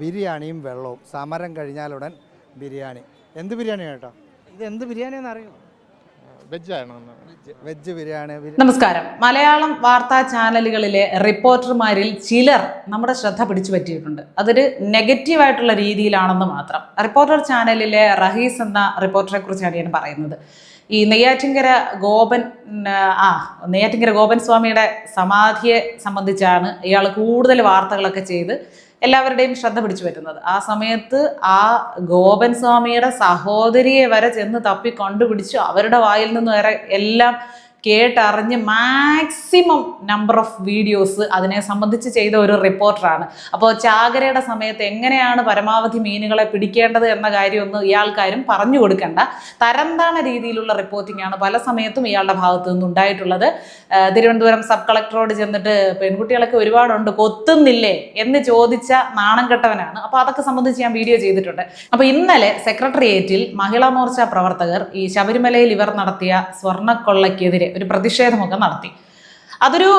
ബിരിയാണിയും വെള്ളവും. സമരം കഴിഞ്ഞാലുടൻ ബിരിയാണി. എന്ത് ബിരിയാണി കേട്ടോ ഇത് എന്ത് ബിരിയാണിയെന്ന് അറിയോ? വെജ് ബിരിയാണി നമസ്കാരം. മലയാളം വാർത്താ ചാനലുകളിലെ റിപ്പോർട്ടർമാരിൽ ചിലർ നമ്മുടെ ശ്രദ്ധ പിടിച്ചു പറ്റിയിട്ടുണ്ട്. അതൊരു നെഗറ്റീവായിട്ടുള്ള രീതിയിലാണെന്ന് മാത്രം. റിപ്പോർട്ടർ ചാനലിലെ റഹീസ് എന്ന റിപ്പോർട്ടറെ കുറിച്ചാണ് ഞാൻ പറയുന്നത്. ഈ നെയ്യാറ്റിങ്കര ഗോപൻ ആ നെയ്യാറ്റിങ്കര ഗോപൻ സ്വാമിയുടെ സമാധിയെ സംബന്ധിച്ചാണ് ഇയാൾ കൂടുതൽ വാർത്തകളൊക്കെ ചെയ്ത് എല്ലാവരുടെയും ശ്രദ്ധ പിടിച്ചു പറ്റുന്നത്. ആ സമയത്ത് ആ ഗോപൻ സ്വാമിയുടെ സഹോദരിയെ വരെ ചെന്ന് തപ്പി കണ്ടുപിടിച്ചു അവരുടെ വായിൽ നിന്ന് വരെ എല്ലാം കേട്ടറിഞ്ഞ് മാക്സിമം നമ്പർ ഓഫ് വീഡിയോസ് അതിനെ സംബന്ധിച്ച് ചെയ്ത ഒരു റിപ്പോർട്ടറാണ് അപ്പോൾ ചാകരയുടെ സമയത്ത് എങ്ങനെയാണ് പരമാവധി മീനുകളെ പിടിക്കേണ്ടത് എന്ന കാര്യമൊന്നും ഇയാൾക്കാരും പറഞ്ഞു കൊടുക്കണ്ട. തരംതാണ രീതിയിലുള്ള റിപ്പോർട്ടിംഗ് ആണ് പല സമയത്തും ഇയാളുടെ ഭാഗത്തു നിന്ന് ഉണ്ടായിട്ടുള്ളത്. തിരുവനന്തപുരം സബ് കളക്ടറോട് ചെന്നിട്ട് പെൺകുട്ടികളൊക്കെ ഒരുപാടുണ്ട് കൊത്തുന്നില്ലേ എന്ന് ചോദിച്ച നാണം കെട്ടവനാണ്. അപ്പോൾ അതൊക്കെ സംബന്ധിച്ച് ഞാൻ വീഡിയോ ചെയ്തിട്ടുണ്ട്. അപ്പോൾ ഇന്നലെ സെക്രട്ടേറിയറ്റിൽ മഹിളാ മോർച്ച പ്രവർത്തകർ ഈ ശബരിമലയിൽ ഇവർ നടത്തിയ സ്വർണക്കൊള്ളയ്ക്കെതിരെ ഒരു പ്രതിഷേധമൊക്കെ നടത്തി. അതൊരു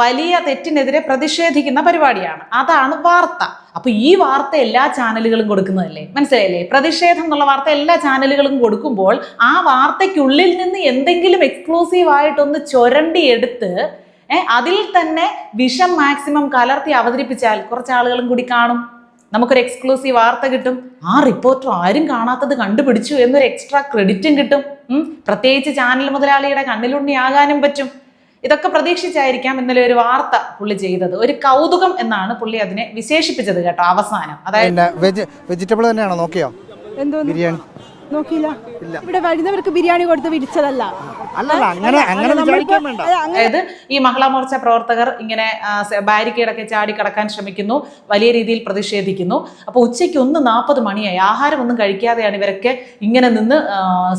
വലിയ തെറ്റിനെതിരെ പ്രതിഷേധിക്കുന്ന പരിപാടിയാണ്. അതാണ് വാർത്ത. അപ്പൊ ഈ വാർത്ത എല്ലാ ചാനലുകളും കൊടുക്കുന്നതല്ലേ? മനസ്സിലായില്ലേ? പ്രതിഷേധം എന്നുള്ള വാർത്ത എല്ലാ ചാനലുകളും കൊടുക്കുമ്പോൾ ആ വാർത്തയ്ക്കുള്ളിൽ നിന്ന് എന്തെങ്കിലും എക്സ്ക്ലൂസീവ് ആയിട്ടൊന്ന് ചൊരണ്ടി എടുത്ത് അതിൽ തന്നെ വിഷം മാക്സിമം കലർത്തി അവതരിപ്പിച്ചാൽ കുറച്ച് ആളുകളും കൂടി കാണും. നമുക്കൊരു എക്സ്ക്ലൂസീവ് വാർത്ത കിട്ടും. ആ റിപ്പോർട്ടർ ആരും കാണാത്തത് കണ്ടുപിടിച്ചു എന്നൊരു എക്സ്ട്രാ ക്രെഡിറ്റും കിട്ടും. പ്രത്യേകിച്ച് ചാനൽ മുതലാളിയുടെ കണ്ണിലുണ്ണിയാകാനും പറ്റും. ഇതൊക്കെ പ്രതീക്ഷിച്ചായിരിക്കാം ഇന്നലെ ഒരു വാർത്ത പുള്ളി ചെയ്തത്. ഒരു കൗതുകം എന്നാണ് പുള്ളി അതിനെ വിശേഷിപ്പിച്ചത് കേട്ടോ അവസാനം. അതായത് വെജിറ്റബിൾ തന്നെയാണോ? നോക്കിയോ? എന്തോ ബിരിയാണി. നോക്കിയില്ല. ഇവിടെ വരുന്നവർക്ക് ബിരിയാണി കൊടുത്ത് വിളിച്ചതല്ല. അല്ലല്ല അങ്ങനെ അങ്ങനെ അതായത് ഈ മഹിളാ മോർച്ച പ്രവർത്തകർ ഇങ്ങനെ ബാരിക്കേടൊക്കെ ചാടി കടക്കാൻ ശ്രമിക്കുന്നു വലിയ രീതിയിൽ പ്രതിഷേധിക്കുന്നു. അപ്പോൾ ഉച്ചയ്ക്ക് ഒന്ന് നാൽപ്പത് മണിയായി. ആഹാരമൊന്നും കഴിക്കാതെയാണ് ഇവരൊക്കെ ഇങ്ങനെ നിന്ന്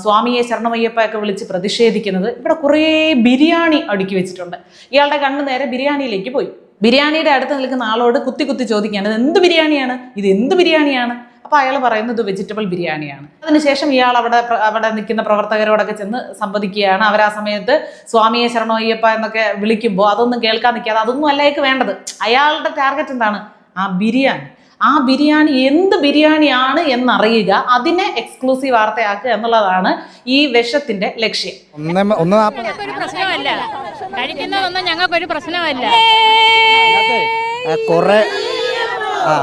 സ്വാമിയെ ശരണമയ്യപ്പയൊക്കെ വിളിച്ച് പ്രതിഷേധിക്കുന്നത്. ഇവിടെ കുറേ ബിരിയാണി അടുക്കി വെച്ചിട്ടുണ്ട്. ഇയാളുടെ കണ്ണ് നേരെ ബിരിയാണിയിലേക്ക് പോയി. ബിരിയാണിയുടെ അടുത്ത് നിൽക്കുന്ന ആളോട് കുത്തി കുത്തി ചോദിക്കുകയാണ് ഇത് എന്ത് ബിരിയാണിയാണ്? ഇത് എന്ത് ബിരിയാണിയാണ്? അപ്പോൾ അയാൾ പറയുന്നത് വെജിറ്റബിൾ ബിരിയാണിയാണ്. അതിനുശേഷം ഇയാൾ അവിടെ അവിടെ നിൽക്കുന്ന പ്രവർത്തകരോടൊക്കെ ചെന്ന് സംവദിക്കുകയാണ്. അവർ ആ സമയത്ത് സ്വാമിയെ ശരണോ അയ്യപ്പ എന്നൊക്കെ വിളിക്കുമ്പോൾ അതൊന്നും കേൾക്കാൻ നിൽക്കാതെ അതൊന്നും അല്ലേക്ക് വേണ്ടത്. അയാളുടെ ടാർഗറ്റ് എന്താണ്? ആ ബിരിയാണി. ആ ബിരിയാണി എന്ത് ബിരിയാണിയാണ് എന്നറിയുക. അതിനെ എക്സ്ക്ലൂസീവ് വാർത്തയാക്കുക എന്നുള്ളതാണ് ഈ വിഷത്തിന്റെ ലക്ഷ്യം. പ്രശ്നമല്ല. കഴിക്കുന്നതൊന്നും ഞങ്ങൾക്കൊരു പ്രശ്നമല്ല. കുറെ ആ.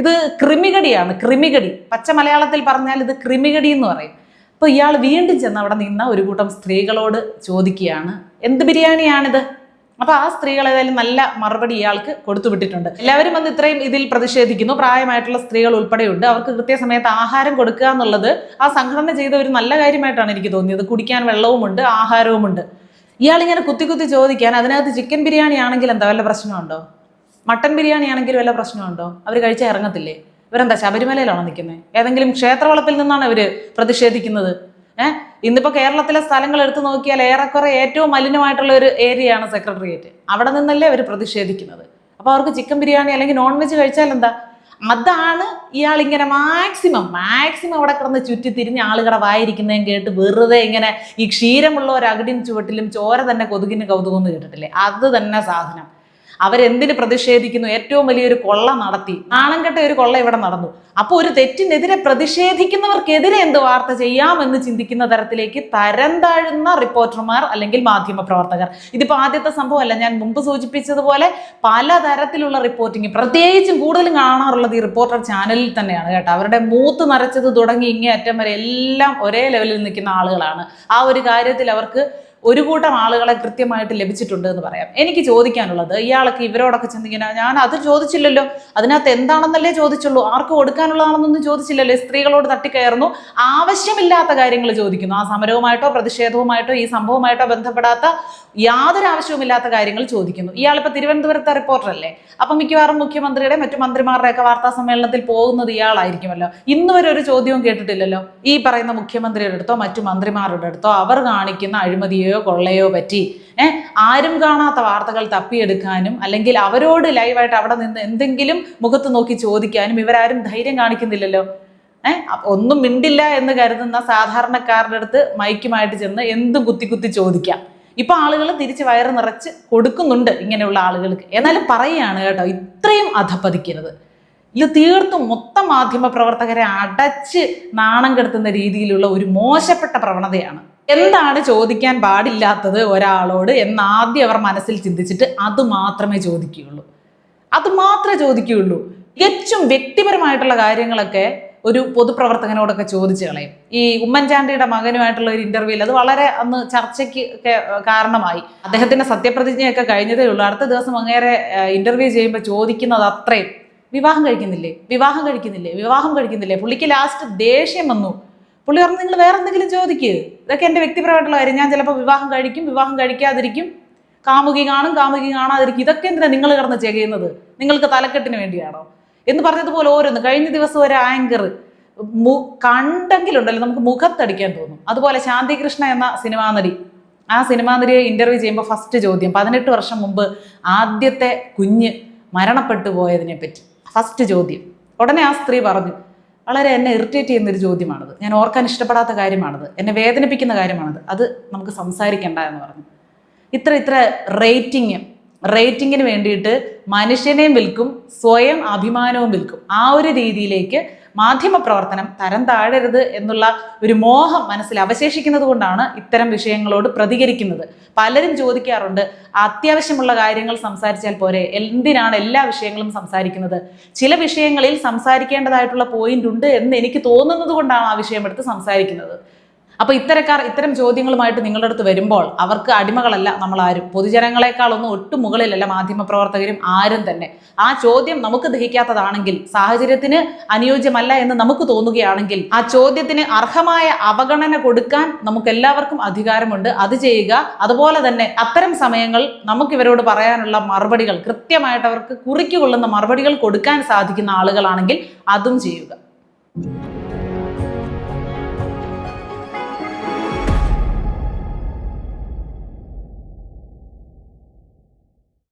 ഇത് ക്രിമികടിയാണ് ക്രിമികടി പച്ച മലയാളത്തിൽ പറഞ്ഞാൽ ഇത് ക്രിമികടി എന്ന് പറയും. അപ്പോൾ ഇയാൾ വീണ്ടും ചെന്ന് അവിടെ നിന്ന ഒരു കൂട്ടം സ്ത്രീകളോട് ചോദിക്കുകയാണ് എന്ത് ബിരിയാണിയാണിത്? അപ്പൊ ആ സ്ത്രീകൾ ഏതായാലും നല്ല മറുപടി ഇയാൾക്ക് കൊടുത്തു വിട്ടിട്ടുണ്ട്. എല്ലാവരും വന്ന് ഇത്രയും ഇതിൽ പ്രതിഷേധിക്കുന്നു. പ്രായമായിട്ടുള്ള സ്ത്രീകൾ ഉൾപ്പെടെയുണ്ട്. അവർക്ക് കൃത്യസമയത്ത് ആഹാരം കൊടുക്കുക എന്നുള്ളത് ആ സംഘടന ചെയ്ത ഒരു നല്ല കാര്യമായിട്ടാണ് എനിക്ക് തോന്നിയത്. കുടിക്കാൻ വെള്ളവുമുണ്ട് ആഹാരവുമുണ്ട്. ഇയാളിങ്ങനെ കുത്തി കുത്തി ചോദിക്കാൻ അതിനകത്ത് ചിക്കൻ ബിരിയാണി ആണെങ്കിൽ എന്താ? വല്ല പ്രശ്നമുണ്ടോ? മട്ടൻ ബിരിയാണി ആണെങ്കിൽ വല്ല പ്രശ്നമുണ്ടോ? അവർ കഴിച്ചാൽ ഇറങ്ങത്തില്ലേ? ഇവരെന്താ ശബരിമലയിലാണോ നിൽക്കുന്നത് ഏതെങ്കിലും ക്ഷേത്രവളപ്പിൽ നിന്നാണ് ഇവർ പ്രതിഷേധിക്കുന്നത്. ഏഹ് ഇന്നിപ്പോൾ കേരളത്തിലെ സ്ഥലങ്ങൾ എടുത്തു നോക്കിയാൽ ഏറെക്കുറെ ഏറ്റവും മലിനമായിട്ടുള്ള ഒരു ഏരിയയാണ് സെക്രട്ടേറിയറ്റ്. അവിടെ നിന്നല്ലേ അവർ പ്രതിഷേധിക്കുന്നത്. അപ്പോൾ അവർക്ക് ചിക്കൻ ബിരിയാണി അല്ലെങ്കിൽ നോൺ വെജ് കഴിച്ചാൽ എന്താ? അതാണ് ഇയാൾ ഇങ്ങനെ മാക്സിമം മാക്സിമം അവിടെ കിടന്ന് ചുറ്റി തിരിഞ്ഞ് ആളുകളുടെ വായിരിക്കുന്നതും കേട്ട് വെറുതെ ഇങ്ങനെ ഈ ക്ഷീരമുള്ള ഒരു അകിടിൻ ചുവട്ടിലും ചോര തന്നെ കൊതുകിന് കൗതുകം എന്ന് കേട്ടിട്ടില്ലേ? അത് തന്നെ സാധനം. അവരെന്തിന് പ്രതിഷേധിക്കുന്നു? ഏറ്റവും വലിയൊരു കൊള്ള നടത്തി. നാണം ഒരു കൊള്ള ഇവിടെ നടന്നു. അപ്പോൾ ഒരു തെറ്റിനെതിരെ പ്രതിഷേധിക്കുന്നവർക്കെതിരെ എന്ത് വാർത്ത ചെയ്യാമെന്ന് ചിന്തിക്കുന്ന തരത്തിലേക്ക് തരം താഴുന്ന റിപ്പോർട്ടർമാർ അല്ലെങ്കിൽ മാധ്യമ പ്രവർത്തകർ ഇതിപ്പോൾ ആദ്യത്തെ സംഭവമല്ല. ഞാൻ മുമ്പ് സൂചിപ്പിച്ചതുപോലെ പലതരത്തിലുള്ള റിപ്പോർട്ടിങ് പ്രത്യേകിച്ചും കൂടുതലും കാണാറുള്ളത് ഈ റിപ്പോർട്ടർ ചാനലിൽ തന്നെയാണ് കേട്ടോ. അവരുടെ മൂത്ത് നരച്ചത് തുടങ്ങി ഇങ്ങേ അറ്റം വരെ എല്ലാം ഒരേ ലെവലിൽ നിൽക്കുന്ന ആളുകളാണ്. ആ ഒരു കാര്യത്തിൽ അവർക്ക് ഒരു കൂട്ടം ആളുകളെ കൃത്യമായിട്ട് ലഭിച്ചിട്ടുണ്ട് എന്ന് പറയാം. എനിക്ക് ചോദിക്കാനുള്ളത് ഇയാളൊക്കെ ഇവരോടൊക്കെ ചിന്തിക്കുന്ന ഞാൻ അത് ചോദിച്ചില്ലല്ലോ അതിനകത്ത് എന്താണെന്നല്ലേ ചോദിച്ചുള്ളൂ ആർക്ക് കൊടുക്കാനുള്ളതാണെന്നൊന്നും ചോദിച്ചില്ലല്ലോ സ്ത്രീകളോട് തട്ടിക്കയറുന്നു ആവശ്യമില്ലാത്ത കാര്യങ്ങൾ ചോദിക്കുന്നു. ആ സമരവുമായിട്ടോ പ്രതിഷേധവുമായിട്ടോ ഈ സംഭവമായിട്ടോ ബന്ധപ്പെടാത്ത യാതൊരു ആവശ്യവുമില്ലാത്ത കാര്യങ്ങൾ ചോദിക്കുന്നു. ഇയാളിപ്പോൾ തിരുവനന്തപുരത്തെ റിപ്പോർട്ടറല്ലേ? അപ്പം മിക്കവാറും മുഖ്യമന്ത്രിയുടെ മറ്റു മന്ത്രിമാരുടെയൊക്കെ വാർത്താ സമ്മേളനത്തിൽ പോകുന്നത് ഇയാളായിരിക്കുമല്ലോ. ഇന്ന് വരെ ഒരു ചോദ്യവും കേട്ടിട്ടില്ലല്ലോ. ഈ പറയുന്ന മുഖ്യമന്ത്രിയുടെ അടുത്തോ മറ്റു മന്ത്രിമാരുടെ അടുത്തോ അവർ കാണിക്കുന്ന അഴിമതിയോ കൊള്ളയോ പറ്റി. ഏഹ് ആരും കാണാത്ത വാർത്തകൾ തപ്പിയെടുക്കാനും അല്ലെങ്കിൽ അവരോട് ലൈവായിട്ട് അവിടെ നിന്ന് എന്തെങ്കിലും മുഖത്ത് നോക്കി ചോദിക്കാനും ഇവരാരും ധൈര്യം കാണിക്കുന്നില്ലല്ലോ. ഏഹ് ഒന്നും മിണ്ടില്ല എന്ന് കരുതുന്ന സാധാരണക്കാരുടെ അടുത്ത് മൈക്കുമായിട്ട് ചെന്ന് എന്തും കുത്തി കുത്തി ചോദിക്കാം. ഇപ്പൊ ആളുകൾ തിരിച്ച് വയറ് നിറച്ച് കൊടുക്കുന്നുണ്ട് ഇങ്ങനെയുള്ള ആളുകൾക്ക്. എന്നാലും പറയുകയാണ് കേട്ടോ ഇത്രയും അധപ്പതിക്കരുത്. ഇത് തീർത്തും മൊത്തം മാധ്യമ പ്രവർത്തകരെ അടച്ച് നാണം കെടുത്തുന്ന രീതിയിലുള്ള ഒരു മോശപ്പെട്ട പ്രവണതയാണ്. എന്താണ് ചോദിക്കാൻ പാടില്ലാത്തത് ഒരാളോട് എന്ന് ആദ്യം അവർ മനസ്സിൽ ചിന്തിച്ചിട്ട് അത് മാത്രമേ ചോദിക്കുകയുള്ളൂ. അത് മാത്രമേ ചോദിക്കുകയുള്ളൂ. തികച്ചും വ്യക്തിപരമായിട്ടുള്ള കാര്യങ്ങളൊക്കെ ഒരു പൊതുപ്രവർത്തകനോടൊക്കെ ചോദിച്ചു കളയും. ഈ ഉമ്മൻചാണ്ടിയുടെ മകനുമായിട്ടുള്ള ഒരു ഇന്റർവ്യൂവിൽ അത് വളരെ അന്ന് ചർച്ചയ്ക്ക് ഒക്കെ കാരണമായി. അദ്ദേഹത്തിന്റെ സത്യപ്രതിജ്ഞയൊക്കെ കഴിഞ്ഞതേ ഉള്ളൂ. അടുത്ത ദിവസം അങ്ങേരെ ഇന്റർവ്യൂ ചെയ്യുമ്പോൾ ചോദിക്കുന്നത് അത്രയും. വിവാഹം കഴിക്കുന്നില്ലേ? വിവാഹം കഴിക്കുന്നില്ലേ? വിവാഹം കഴിക്കുന്നില്ലേ? പുള്ളിക്ക് ലാസ്റ്റ് ദേഷ്യം വന്നു. പുള്ളി പറഞ്ഞു നിങ്ങൾ വേറെ എന്തെങ്കിലും ചോദിക്കുക ഇതൊക്കെ എന്റെ വ്യക്തിപരമായിട്ടുള്ള കാര്യം. ഞാൻ ചിലപ്പോൾ വിവാഹം കഴിക്കും വിവാഹം കഴിക്കാതിരിക്കും. കാമുകി കാണും കാമുകി കാണാതിരിക്കും. ഇതൊക്കെ എന്തിനാണ് നിങ്ങൾ കിടന്ന് ചെയ്യുന്നത്? നിങ്ങൾക്ക് തലക്കെട്ടിന് വേണ്ടിയാണോ? എന്ന് പറഞ്ഞതുപോലെ ഓരോന്ന്. കഴിഞ്ഞ ദിവസം ഒരു ആങ്കർ മു കണ്ടെങ്കിലുണ്ടല്ലോ നമുക്ക് മുഖത്തടിക്കാൻ തോന്നും. അതുപോലെ ശാന്തികൃഷ്ണ എന്ന സിനിമാ നടി ആ സിനിമാ നടിയെ ഇന്റർവ്യൂ ചെയ്യുമ്പോൾ ഫസ്റ്റ് ചോദ്യം പതിനെട്ട് വർഷം മുമ്പ് ആദ്യത്തെ കുഞ്ഞ് മരണപ്പെട്ടു പോയതിനെ പറ്റി ഫസ്റ്റ് ചോദ്യം. ഉടനെ ആ സ്ത്രീ പറഞ്ഞു വളരെ എന്നെ ഇറിറ്റേറ്റ് ചെയ്യുന്ന ഒരു ചോദ്യമാണത്. ഞാൻ ഓർക്കാൻ ഇഷ്ടപ്പെടാത്ത കാര്യമാണത്. എന്നെ വേദനിപ്പിക്കുന്ന കാര്യമാണത്. അത് നമുക്ക് സംസാരിക്കേണ്ട എന്ന് പറഞ്ഞു. ഇത്ര ഇത്ര റേറ്റിംഗ് റേറ്റിങ്ങിന് വേണ്ടിയിട്ട് മനുഷ്യനെയും വിൽക്കും സ്വയം അഭിമാനവും വിൽക്കും. ആ ഒരു രീതിയിലേക്ക് മാധ്യമ പ്രവർത്തനം തരം താഴരുത് എന്നുള്ള ഒരു മോഹം മനസ്സിൽ അവശേഷിക്കുന്നത് കൊണ്ടാണ് ഇത്തരം വിഷയങ്ങളോട് പ്രതികരിക്കുന്നത്. പലരും ചോദിക്കാറുണ്ട് അത്യാവശ്യമുള്ള കാര്യങ്ങൾ സംസാരിച്ചാൽ പോരെ എന്തിനാണ് എല്ലാ വിഷയങ്ങളും സംസാരിക്കുന്നത്? ചില വിഷയങ്ങളിൽ സംസാരിക്കേണ്ടതായിട്ടുള്ള പോയിന്റ് ഉണ്ട് എന്ന് എനിക്ക് തോന്നുന്നത് കൊണ്ടാണ് ആ വിഷയം എടുത്ത് സംസാരിക്കുന്നത്. അപ്പൊ ഇത്തരക്കാർ ഇത്തരം ചോദ്യങ്ങളുമായിട്ട് നിങ്ങളുടെ അടുത്ത് വരുമ്പോൾ അവർക്ക് അടിമകളല്ല നമ്മൾ ആരും പൊതുജനങ്ങളെക്കാളൊന്നും ഒട്ടും മുകളിലല്ല മാധ്യമ പ്രവർത്തകരും ആരും തന്നെ. ആ ചോദ്യം നമുക്ക് ദഹിക്കാത്തതാണെങ്കിൽ സാഹചര്യത്തിന് അനുയോജ്യമല്ല എന്ന് നമുക്ക് തോന്നുകയാണെങ്കിൽ ആ ചോദ്യത്തിന് അർഹമായ അവഗണന കൊടുക്കാൻ നമുക്ക് എല്ലാവർക്കും അധികാരമുണ്ട്. അത് ചെയ്യുക. അതുപോലെ തന്നെ അത്തരം സമയങ്ങൾ നമുക്ക് ഇവരോട് പറയാനുള്ള മറുപടികൾ കൃത്യമായിട്ട് അവർക്ക് കുറിക്കുകൊള്ളുന്ന മറുപടികൾ കൊടുക്കാൻ സാധിക്കുന്ന ആളുകളാണെങ്കിൽ അതും ചെയ്യുക.